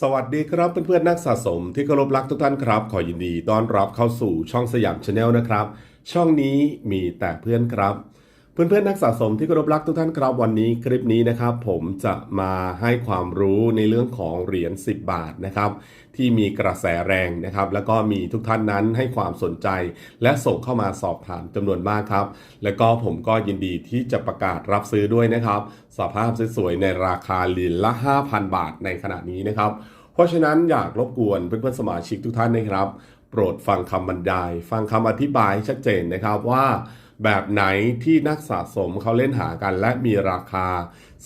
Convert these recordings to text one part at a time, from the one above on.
สวัสดีครับเพื่อนๆนักสะสมที่เคารพรักทุกท่านครับ ขอยินดีต้อนรับเข้าสู่ช่องสยามชาแนลนะครับ ช่องนี้มีแต่เพื่อนครับ เพื่อนๆนักสะสมที่เคารพรักทุกท่านครับวันนี้คลิปนี้นะครับผมจะมาให้ความรู้ในเรื่องของเหรียญ 10 บาทนะครับที่มีกระแสแรงนะครับแล้วก็มีทุกท่านนั้นให้ความสนใจ และส่งเข้ามาสอบถามจำนวนมากครับ แล้วก็ผมก็ยินดีที่จะประกาศรับซื้อด้วยนะครับสภาพสวยๆในราคาเหรียญละ 5,000 บาทในขณะนี้นะครับเพราะฉะนั้นอยากรบกวนเพื่อนๆสมาชิกทุกท่านนะครับ โปรดฟังคำบรรยาย ฟังคำอธิบายชัดเจนนะครับว่า แบบไหนที่นักสะสมเขาเล่นหากันและมีราคา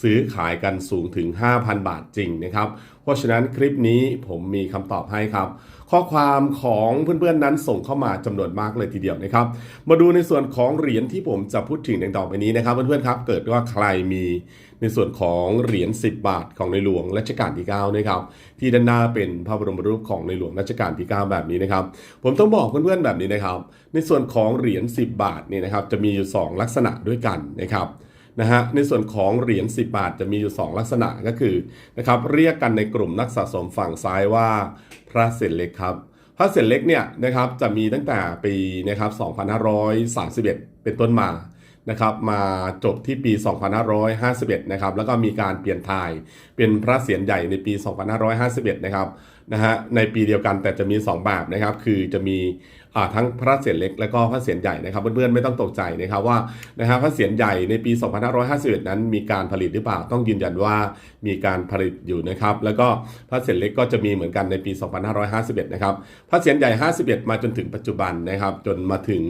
ซื้อขายกันสูงถึง 5,000 บาทจริงนะครับ เพราะฉะนั้นคลิปนี้ผมมีคำตอบให้ครับ ข้อความของเพื่อนๆนั้นส่งเข้ามาจำนวนมากเลยทีเดียวนะครับ มาดูในส่วนของเหรียญที่ผมจะพูดถึงในต่อไปนี้นะครับเพื่อนๆครับเกิดว่าใครมีในส่วนของเหรียญ10 บาทของในหลวงรัชกาลที่9นะครับที่ด้านหน้าเป็นพระบรมรูปของในหลวงรัชกาลที่ 9 แบบนี้นะครับ ผมต้องบอกเพื่อนๆแบบนี้นะครับ ในส่วนของเหรียญ10 บาทนี่นะครับจะมีอยู่ 2 ลักษณะด้วยกันนะครับ นะฮะในส่วนของเหรียญ10 บาทจะมีอยู่ 2 ลักษณะก็คือนะครับเรียกกันในกลุ่มนักสะสมฝั่งซ้ายว่าพระเศษเล็กครับพระเศษเล็กเนี่ยนะครับจะมีตั้งแต่ปีนะครับ2531 เป็นต้นมานะครับมาจบที่ปี 2551 นะครับแล้วก็มีการเปลี่ยนถ่ายเป็นพระเศียรใหญ่ในปี 2551 นะครับนะฮะในปีเดียวกันแต่จะมี 2 แบบนะครับ คือจะมี ทั้งพระเศียรเล็กและก็พระเศียรใหญ่นะครับเพื่อนๆไม่ต้องตกใจนะครับว่านะฮะพระเศียรใหญ่ในปี 2551 นั้นมีการผลิตหรือเปล่าต้องยืนยันว่ามีการผลิตอยู่นะครับแล้วก็พระเศียรเล็กก็จะมีเหมือนกันในปี 2551 นะครับพระเศียรใหญ่ 51 มาจนถึงปัจจุบันนะครับจนมาถึง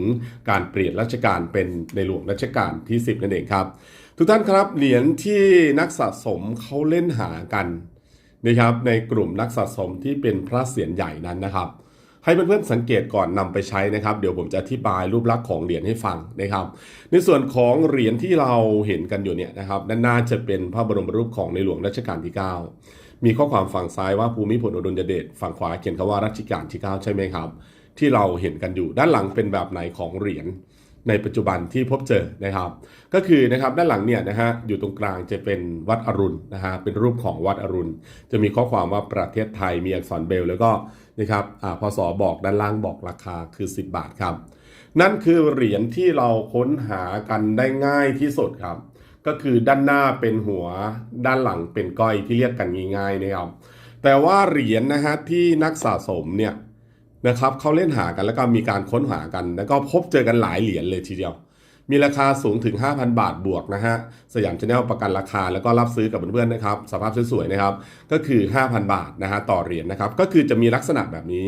การเปลี่ยนรัชกาลเป็นในหลวงรัชกาลที่ 10 นั่นเองครับทุกท่านครับเหรียญที่นักสะสมเขาเล่นหากันนะครับในกลุ่มนักสะสมที่เป็นพระเศียรใหญ่นั้นนะครับ ให้เพื่อนๆสังเกตก่อนนำไปใช้นะครับ เดี๋ยวผมจะอธิบายรูปลักษณ์ของเหรียญให้ฟังนะครับ ในส่วนของเหรียญที่เราเห็นกันอยู่เนี่ยนะครับด้านหน้าจะเป็นพระบรมรูปของในหลวงรัชกาลที่ 9 มีข้อความฝั่งซ้ายว่าภูมิพลอดุลยเดชฝั่งขวาเขียนคำว่ารัชกาลที่ 9 ใช่ไหมครับ ที่เราเห็นกันอยู่ด้านหลังเป็นแบบไหนของเหรียญ ในปัจจุบันที่พบเจอนะครับ ก็คือนะครับด้านหลังเนี่ยนะฮะอยู่ตรงกลางจะเป็นวัดอรุณนะฮะเป็นรูปของวัดอรุณ จะมีข้อความว่าประเทศไทยมีอักษรเบล แล้วก็นะครับอ่าพศบอกด้านล่างบอกราคาคือ 10 บาทครับ นั่นคือเหรียญที่เราค้นหากันได้ง่ายที่สุดครับ ก็คือด้านหน้าเป็นหัวด้านหลังเป็นก้อยที่เรียกกันง่ายๆนะครับแต่ว่าเหรียญนะฮะที่นักสะสมเนี่ย นะครับเขาเล่นหากันแล้วก็มีการค้นหากัน แล้วก็พบเจอกันหลายเหรียญเลยทีเดียว มีราคาสูงถึง 5,000 บาทบวกนะฮะสยามชาแนลประกันราคาแล้วก็รับซื้อกับเพื่อนๆนะครับสภาพสวยๆนะครับก็คือ 5,000 บาทนะฮะต่อเหรียญนะครับก็คือจะมีลักษณะแบบนี้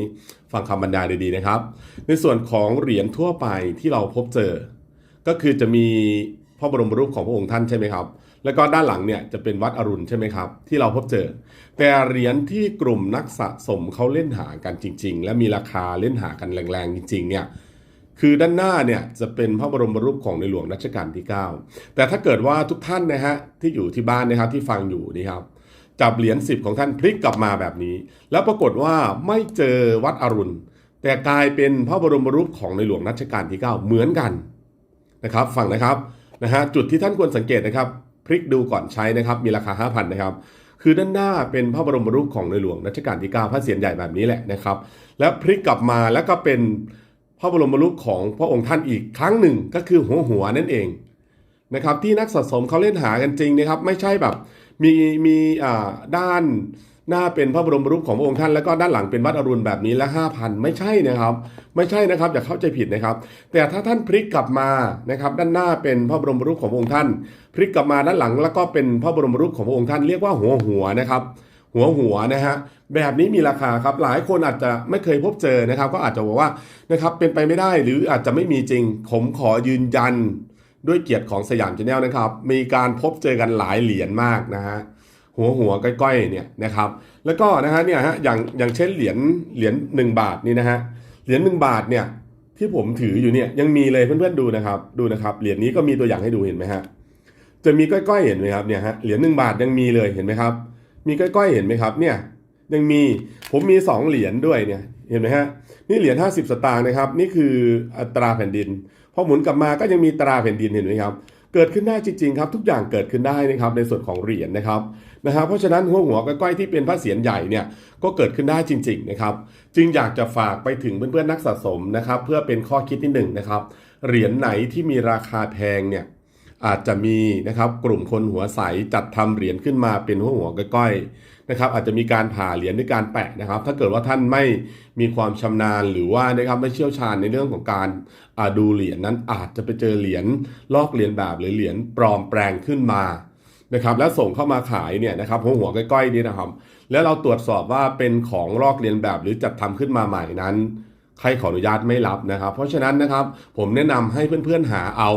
ฟังคำบรรยายดีๆนะครับ ในส่วนของเหรียญทั่วไปที่เราพบเจอ ก็คือจะมีพระบรมรูปของพระองค์ท่านใช่ไหมครับ แล้วก็ด้านหลังเนี่ยจะเป็นวัดอรุณใช่ไหมครับ ที่เราพบเจอ แต่เหรียญที่กลุ่มนักสะสมเขาเล่นหากันจริง ๆ และมีราคาเล่นหากันแรงๆจริง ๆ เนี่ยคือด้านหน้าเนี่ยจะเป็นพระบรมรูปของในหลวงรัชกาลที่ 9 แต่ถ้าเกิดว่าทุกท่านนะฮะที่อยู่ที่บ้านนะครับที่ฟังอยู่นี่ครับจับเหรียญ10 ของท่านพลิกกลับมาแบบนี้ แล้วปรากฏว่าไม่เจอวัดอรุณ แต่กลายเป็นพระบรมรูปของในหลวงรัชกาลที่ 9 เหมือนกันนะครับฟังนะครับนะฮะจุดที่ท่านควรสังเกตนะครับ ลิกดูก่อนใช้นะครับ มีราคา 5,000 นะครับ คือด้านหน้าเป็นพระบรมรูปของในหลวงรัชกาลที่9พระเศียรใหญ่แบบนี้แหละนะครับ แล้วพลิกกลับมาแล้วก็เป็นพระบรมรูปของพระองค์ท่านอีกครั้งหนึ่งก็คือหัวหัวนั่นเองนะครับที่นักสะสมเขาเล่นหากันจริงนะครับ ไม่ใช่แบบมีมีอ่าด้าน หน้าเป็นพระบรมรูปของพระองค์ท่านแล้วก็ด้านหลังเป็นวัดอรุณแบบนี้และ5,000ไม่ใช่นะครับ ไม่ใช่นะครับอย่าเข้าใจผิดนะครับ แต่ถ้าท่านพลิกกลับมานะครับด้านหน้าเป็นพระบรมรูปของพระองค์ท่าน พลิกกลับมาด้านหลังแล้วก็เป็นพระบรมรูปของพระองค์ท่านเรียกว่าหัวหัวนะครับหัวหัวนะฮะแบบนี้มีราคาครับหลายคนอาจจะไม่เคยพบเจอนะครับ ก็อาจจะบอกว่านะครับเป็นไปไม่ได้หรืออาจจะไม่มีจริง ผมขอยืนยัน ด้วยเกียรติของสยามชาแนลนะครับ มีการพบเจอกันหลายเหรียญมากนะฮะ หัวหัวก้อยๆเนี่ยนะครับ แล้วก็นะฮะเนี่ยฮะอย่างอย่างเช่นเหรียญเหรียญหนึ่งบาทนี่นะฮะเหรียญหนึ่งบาทเนี่ยที่ผมถืออยู่เนี่ยยังมีเลยเพื่อนๆดูนะครับดูนะครับเหรียญนี้ก็มีตัวอย่างให้ดูเห็นไหมฮะจะมีก้อยๆเห็นไหมครับเนี่ยฮะเหรียญหนึ่งบาทยังมีเลยเห็นไหมครับ มีก้อยๆเห็นไหมครับเนี่ยยังมีผมมี 2 เหรียญด้วยเนี่ยเห็นไหมฮะนี่เหรียญ50 สตางค์นะครับ นี่คืออัตราแผ่นดินพอหมุนกลับมาก็ยังมีตราแผ่นดินเห็นไหมครับ เกิดขึ้นได้จริงๆครับทุกอย่างเกิดขึ้นได้นะครับในส่วนของเหรียญนะครับนะฮะเพราะฉะนั้นหัวหัวก้อยๆที่เป็นพระเศียรใหญ่เนี่ยก็เกิดขึ้นได้จริงๆนะครับจึงอยากจะฝากไปถึงเพื่อนๆนักสะสมนะครับเพื่อเป็นข้อคิดนิดหนึ่งนะครับเหรียญไหนที่มีราคาแพงเนี่ย อาจจะมีนะครับกลุ่มคนหัวใสจัดทำเหรียญขึ้นมาเป็นหัวหัวก้อยๆนะครับอาจจะมีการผ่าเหรียญด้วยการแปะนะครับ ถ้าเกิดว่าท่านไม่มีความชำนาญหรือว่านะครับไม่เชี่ยวชาญในเรื่องของการดูเหรียญนั้นอาจจะไปเจอเหรียญลอกเลียนแบบหรือเหรียญปลอมแปลงขึ้นมานะครับแล้วส่งเข้ามาขายเนี่ยนะครับหัวหัวก้อยๆนี่นะครับ แล้วเราตรวจสอบว่าเป็นของลอกเลียนแบบหรือจัดทำขึ้นมาใหม่นั้นใครขออนุญาตไม่รับนะครับ เพราะฉะนั้นนะครับผมแนะนำให้เพื่อนๆหาเอา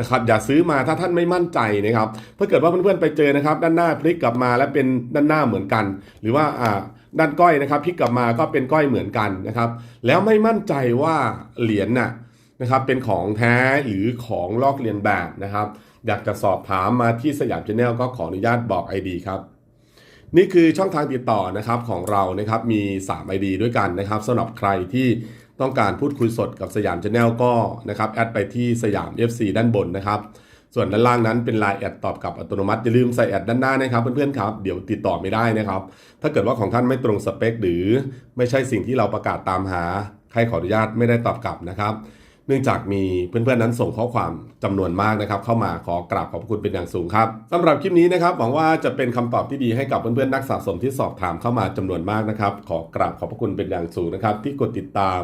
นะครับอย่าซื้อมาถ้าท่านไม่มั่นใจนะครับถ้าเกิดว่าเพื่อนๆไปเจอนะครับ ด้านหน้าพลิกกลับมาแล้วเป็นด้านหน้าเหมือนกัน หรือว่าอ่าด้านก้อยนะครับพลิกกลับมาก็เป็นก้อยเหมือนกันนะครับ แล้วไม่มั่นใจว่าเหรียญน่ะนะครับเป็นของแท้หรือของลอกเลียนแบบนะครับ อยากจะสอบถามมาที่สยามชาแนลก็ขออนุญาตบอก ID ครับนี่คือช่องทางติดต่อนะครับของเรานะครับมี 3 ID ด้วยกันนะครับสำหรับใครที่ ต้องการพูดคุยสดกับสยามชาแนลก็นะครับแอดไปที่สยาม FC ด้านบนนะครับ ส่วนด้านล่างนั้นเป็นไลน์แอดตอบกลับอัตโนมัติอย่าลืมใส่แอดด้านหน้านะครับเพื่อนๆครับเดี๋ยวติดต่อไม่ได้นะครับ ถ้าเกิดว่าของท่านไม่ตรงสเปค หรือไม่ใช่สิ่งที่เราประกาศตามหาใครขออนุญาตไม่ได้ตอบกลับนะครับ เนื่องจากมีเพื่อนๆนั้นส่งข้อความจำนวนมากนะครับเข้ามาขอกราบขอบคุณเป็นอย่างสูงครับสำหรับคลิปนี้นะครับหวังว่าจะเป็นคำตอบที่ดีให้กับเพื่อนๆนักสะสมที่สอบถามเข้ามาจำนวนมากนะครับขอกราบขอบคุณเป็นอย่างสูงนะครับที่กดติดตาม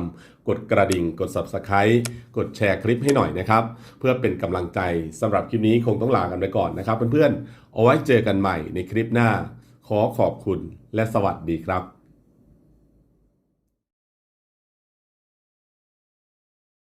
กดกระดิ่ง กด subscribe กดแชร์คลิปให้หน่อยนะครับเพื่อเป็นกำลังใจสำหรับคลิปนี้คงต้องลากันไปก่อนนะครับเพื่อนๆเอาไว้เจอกันใหม่ในคลิปหน้า ขอขอบคุณและสวัสดีครับ